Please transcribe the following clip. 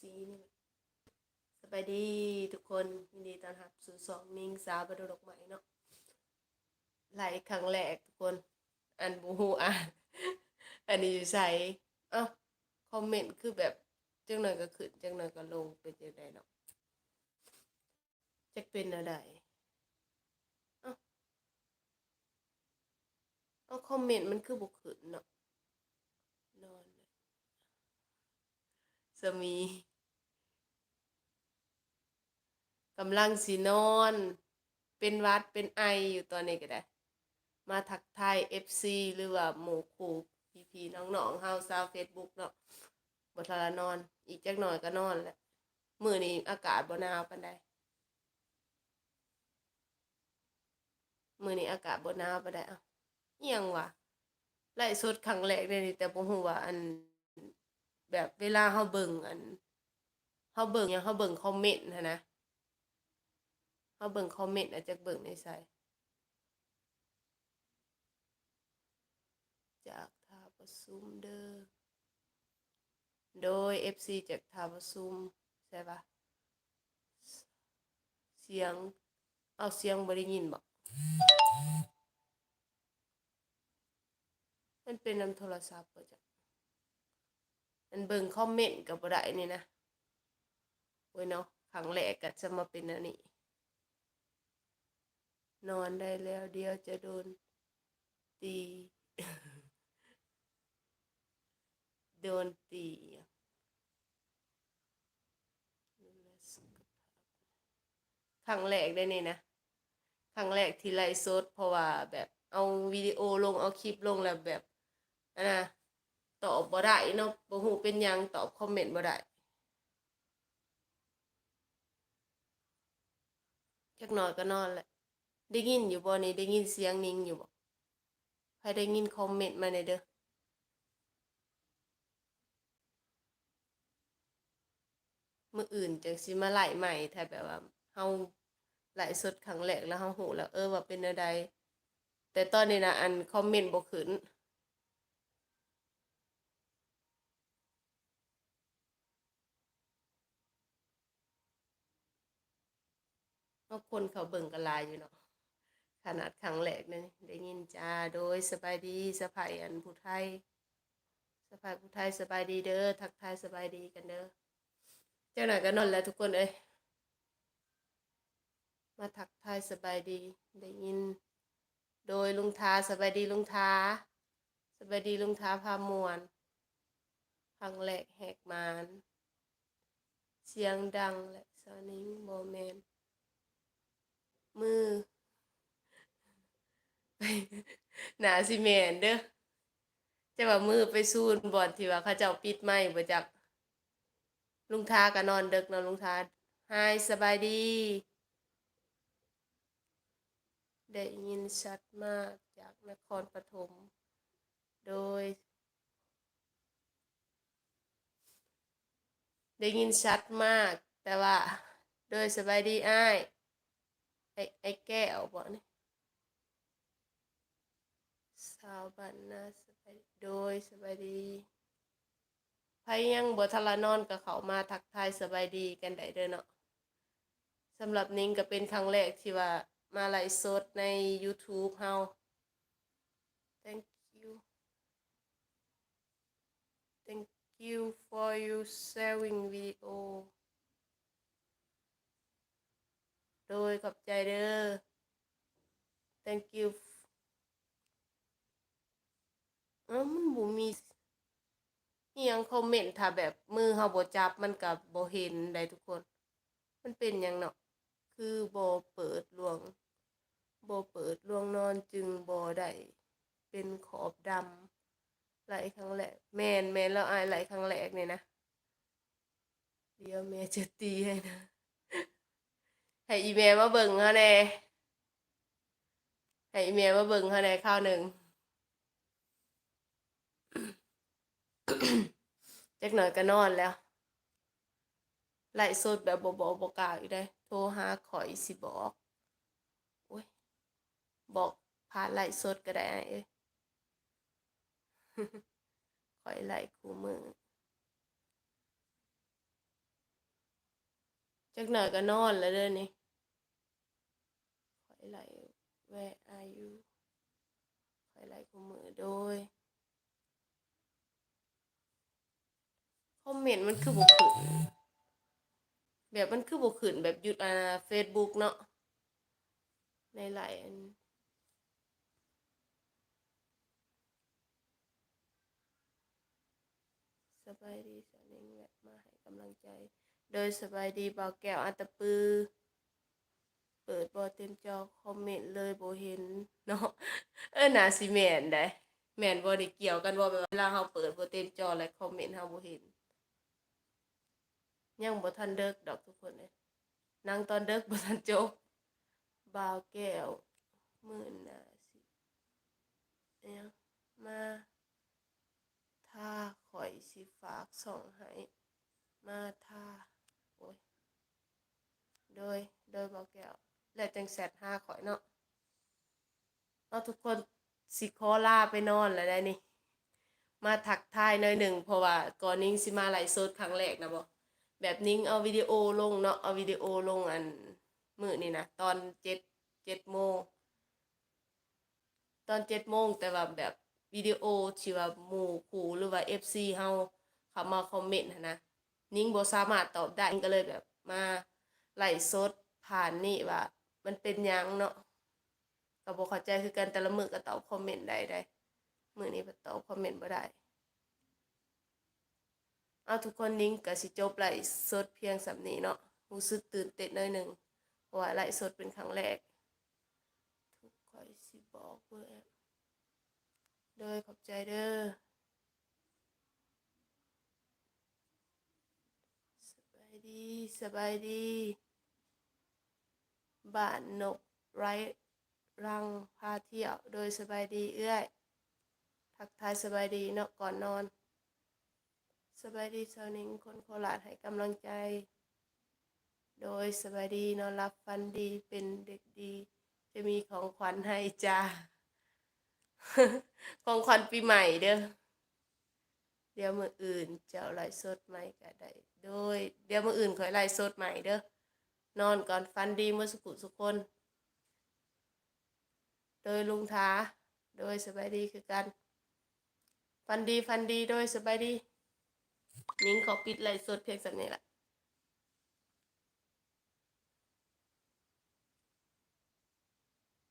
ซีนี่สบายดีทุกคนยินดีต้อนรับสู่สองมิงสาวบดดอกไม้เนาะไหลครั้งแรกทุกคน อันบูฮูอ่านอันนี้อยู่ใส่เอ้าคอมเมนต์คือแบบจังหน่อยก็ขึ้นจังหน่อยก็ลงเป็นจังไดเนาะจะเป็นอะไรเอ้าเอาคอมเมนต์มันคือบ่ขึ้นเนาะนอนสมี กำลังสินอน เป็นวัดเป็นไออยู่ตอนนี้ก็ได้ มาทักทาย FC หรือว่าหมู่คู่พี่ๆน้องๆเฮาชาว Facebook เนาะบทละนอน อีกจักหน่อยก็นอนแหละมือนี้อากาศบ่หนาวปานใดมือนี้อากาศบ่หนาวปานใดเอ้าอิหยังวะไลฟ์สดครั้งแรกเลยนี่แต่บ่ฮู้ว่าอันแบบเวลาเฮาเบิ่งอันเฮาเบิ่งหยังเฮาเบิ่งคอมเมนต์หั้นนะ เขาเบิ่งคอมเมนต์อาจจะเบิ่งในไซจากทาประซุมเด้อโดย FC จากทาประซุมใช่ปะเสียง เอาเสียงบ่ได้ยินบ่มันเป็นนำโทรศัพท์บ่จ้ะมันเบิ่งคอมเมนต์กับบ่ได้นี่นะโอ้ยเนาะครั้งแรกก็จะมาเป็นอันนี้ นอนได้แล้วเดี๋ยวจะโดนตี โดนตีครั้งแรกได้นี่นะครั้งแรกที่ไลฟ์สดเพราะว่าแบบเอาวิดีโอลงเอาคลิปลงแล้วแบบอันนะตอบบ่ได้เนาะบ่ฮู้เป็นยังตอบคอมเมนต์บ่ได้จักหน่อยก็นอนแหละ ได้ยินอยู่บ่นี่ได้ยินเสียงนิ่งอยู่บ่ใครได้ยินคอมเมนต์มาในเด้อมื้ออื่นจังสิมาไล่ใหม่ถ้าแบบว่าเฮาไลฟ์สดครั้งแรกแล้วเฮาฮู้แล้ว เออว่าเป็นแนวใดแต่ตอนนี้นะอันคอมเมนต์บ่ขึ้นบางคนเขาเบิ่งกันลายอยู่เนาะ ขนาดครั้งแรกเนี่ยได้ยินจ้าโดยสบายดีสบายอันผู้ไทยสบายผู้ไทยสบายดีเด้อทักทายสบายดีกันเด้อเจ้าหน่อยก็นอนแล้วทุกคนเอ้ยมาทักทายสบายดีได้ยิน โดยลุงทาสบายดีลุงทาสบายดีลุงทาพามวนครั้งแรกแหกมานเสียงดังและสนิงโมเมนมือ หนาสิแมนเด้อจะว่ามือไปซูนบ่อนที่ว่าเขาเจ้าปิดไม้บ่จักลุงทาก็นอนดึกนาะลุงทาฮายสบายดี ได้ยินชัดมากจากนครปฐมโดย ได้ยินชัดมากแต่ว่า โดยสบายดีอ้ายไอ้ไอ้แก้วบ่นี่ สาวบ้านนาสบายโดยสบายดีไผยังบ่ทันละนอนกับเขามาทักทายสบายดีกันได้เด้อเนาะสำหรับนิ้งก็เป็นครั้งแรกที่ว่ามาไลฟ์สดใน YouTube เฮา thank you thank you for you sharing video โดยขอบใจเด้อ thank you เอ อมันบ่มีอิหยังคอมเมนต์ถ้าแบบมือเฮาบ่จับมันก็บ่เห็นได้ทุกคน มันเป็นหยังเนาะคือบ่เปิดลวงบ่เปิดลวงนอนจึงบ่ได้เป็นขอบดำไหลครั้งแรกแม่นแม่นแล้วอายไหลครั้งแรกนี่นะเดี๋ยวแม่จะตีให้นะ ให้อีแม่มาเบิ่งเฮาแน่ให้อีแม่มาเบิ่งเฮาแน่ข้าวหนึ่ง จักหน่อยก็นอนแล้วไล่สดแบบบ่บอกบ่กล่าวอีกได้โทรหาข่อยสิบอกโอ้ยบอกผ่านไล่สดก็ได้เอ้ยข่อยไล่คู่มือจักหน่อยก็นอนแล้วเด้อนี่คอยไหลแวะอายุคอยไหลกูมือโดย อมเมนต์มันคือบ่ขึ้นแบบมันคือบ่ขึ้นแบบหยุดอ่า Facebook เนาะในหลายอันสบายดีสาวเน่งแวะมาให้กำลังใจ โดยสบายดีบ่าวแก้วอันตะปือ เปิดบ่เต็มจอคอมเมนต์เลยบ่เห็นเนาะเออน่าสิแมนได้แมนบ่ได้เกี่ยวกันบ่แบบเวลาเฮาเปิดบ่เต็มจอแล้วคอมเมนต์เฮาบ่เห็น ยังบ่ทันเลิกดอกทุกคนเลยนั่งตอนเลิกบ่ทันจบบ่าวแก้วมื้อหน้าสิเอียมาถ้าข่อยสิฝากส่องให้มาท่าโอ้ยโดยโดยบอกแก้ว แล้วจังแซดห้าข่อยเนาะเอาทุกคนสิขอลาไปนอนแล้วได้นี่ มาถักทายหน่อยหนึ่งเพราะว่าก่อนนิ้สิมาไลฟ์สดครั้งแรกนะบอก แบบนิ้งเอาวิดีโอลงเนาะเอาวิดีโอลงอันมือนี่นะตอนเจ็ดเจ็ดโมงตอนเจ็ดโมงแต่ว่าแบบวิดีโอที่ว่าหมู่คู่หรือว่า FC เฮาเขามาคอมเมนต์นะนิ้งบ่สามารถตอบได้ก็เลยแบบมาไล่สดผ่านนี่ว่า มันเป็นยังเนาะก็บ่เข้าใจคือกันแต่ละมือก็ตอบคอมเมนต์ได้ได้มือนี้ตอบคอมเมนต์บ่ได้ เอาทุกคนนิ้งก็สิจบไล่สดเพียงสำนี้เนาะรู้สึกตื่นเต้นหน่อยหนึ่งเพราะว่าไล่สดเป็นครั้งแรกทุกข่อยสิบอกเบอร์แอโดยขอบใจเด้อสบายดีสบายดีบ้านนกไร้รังพาเที่ยว โดยสบายดีเอื้อยทักทายสบายดีเนาะก่อนนอน สบายดีเช้านิงคนโคราชให้กำลังใจ โดยสบายดีนอนรับฟันดีเป็นเด็กดี จะมีของขวัญให้จ้าของขวัญปีใหม่เด้อเดี๋ยวมืออื่นจะเอาไลฟ์สดใหม่ก็ได้โดยเดี๋ยวมืออื่นขอไลฟ์สดใหม่เด้อนอนก่อนฟันดีเมื่อสุขุสุคน โดยลุงท้าโดยสบายดีคือกัน ฟันดีฟันดีโดยสบายดี นิ้งขอปิดไลฟ์สดเพียงสักนี้แหละ